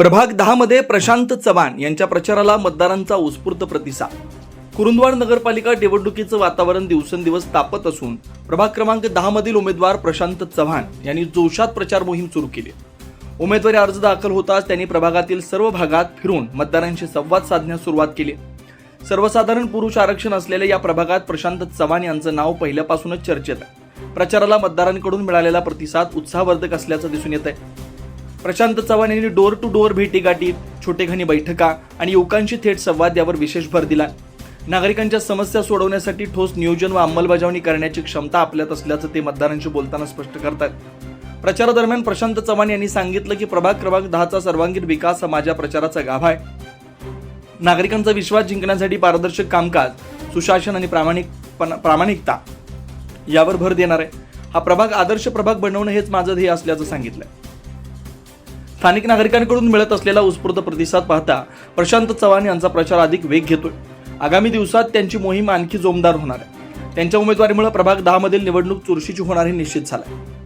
प्रभाग दहामध्ये प्रशांत चव्हाण यांच्या प्रचाराला मतदारांचा उत्स्फूर्त प्रतिसाद. कुरुंदवाड नगरपालिका निवडणुकीचं वातावरण दिवसेंदिवस तापत असून प्रभाग क्रमांक दहामधील उमेदवार प्रशांत चव्हाण यांनी जोशात प्रचार मोहीम सुरू केली. उमेदवारी अर्ज दाखल होताच त्यांनी प्रभागातील सर्व भागात फिरून मतदारांशी संवाद साधण्यास सुरुवात केली. सर्वसाधारण पुरुष आरक्षण असलेल्या या प्रभागात प्रशांत चव्हाण यांचं नाव पहिल्यापासूनच चर्चेत आहे. प्रचाराला मतदारांकडून मिळालेला प्रतिसाद उत्साहवर्धक असल्याचं दिसून येत आहे प्रशांत चव्हाण यांनी डोर टू डोअर भेटीगाठी छोटेखानी बैठका आणि युवकांशी थेट संवाद यावर विशेष भर दिला. नागरिकांच्या समस्या सोडवण्यासाठी ठोस नियोजन व अंमलबजावणी करण्याची क्षमता आपल्यात असल्याचं ते मतदारांशी बोलताना स्पष्ट करतात. प्रचारादरम्यान प्रशांत चव्हाण यांनी सांगितलं की प्रभाग क्रमांक दहाचा सर्वांगीण विकास हा माझ्या प्रचाराचा गाभा आहे. नागरिकांचा विश्वास जिंकण्यासाठी पारदर्शक कामकाज सुशासन आणि प्रामाणिक प्रामाणिकता यावर भर देणार आहे. हा प्रभाग आदर्श प्रभाग बनवणं हेच माझं ध्येय असल्याचं सांगितलंय. स्थानिक नागरिकांकडून मिळत असलेला उत्स्फूर्त प्रतिसाद पाहता प्रशांत चव्हाण यांचा प्रचार अधिक वेग घेतोय. आगामी दिवसात त्यांची मोहीम आणखी जोमदार होणार आहे. त्यांच्या उमेदवारीमुळे प्रभाग दहामधील निवडणूक चुरशीची होणार हे निश्चित आहे